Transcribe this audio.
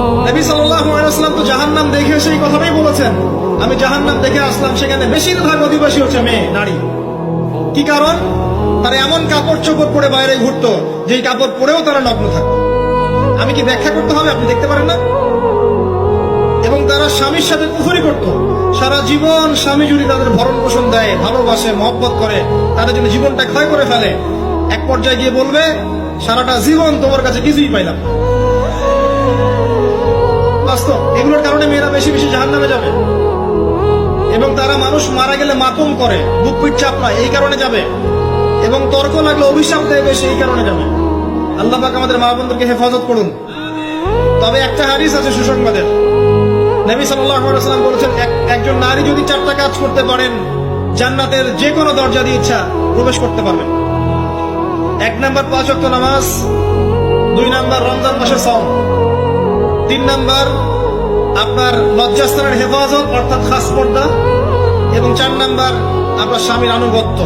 নবী সাল্লাম তো জাহান্নাম দেখে সেই কথাটাই বলেছেন। আমি জাহান্নাম দেখে আসলাম, সেখানে বেশিরভাগ অধিবাসী হচ্ছে মেয়ে, নারী। কি কারণ? তারা এমন কাপড় চোপড় পরে বাইরে ঘুরতো, যেই কাপড় পরেও তারা নগ্ন থাকতো। আমি কি ব্যাখ্যা করতে হবে? আপনি দেখতে পারেন না? এবং তারা স্বামীর সাথে পুকুরি করত। সারা জীবন স্বামী যদি তাদের ভরণ পোষণ দেয়, ভালোবাসে, মহব্বত করে, তাদের জন্য জীবনটা ক্ষয় করে ফেলে, এক পর্যায়ে গিয়ে বলবে, সারাটা জীবন তোমার কাছে কিছুই পাইলাম না। বাস্তব। এগুলোর কারণে মেয়েরা বেশি বেশি জাহান নামে যাবে। এবং তারা মানুষ মারা গেলে মাতম করে, বুক পিঠ চাপড়ায়, এই কারণে যাবে। এবং তর্ক লাগলে অভিশাপ দেয় বেশি, এই কারণে যাবে। আল্লাহ পাক আমাদের মা বোনদেরকে হেফাজত করুন। তবে একটা হাদিস আছে সুসংবাদের। নবী সাল্লাম বলেছেন, এক- একজন নারী যদি চারটা কাজ করতে পারেন, জান্নাতের যে কোনো দরজা দিয়ে ইচ্ছা প্রবেশ করতে পারবেন এক নাম্বার পাঁচ ওয়াক্ত নামাজ, দুই নাম্বার রমজান মাসের সম তিন নাম্বার আপনার লজ্জাস্থানের হেফাজত অর্থাৎ খাস পর্দা এবং চার নাম্বার আপনার স্বামীর আনুগত্য।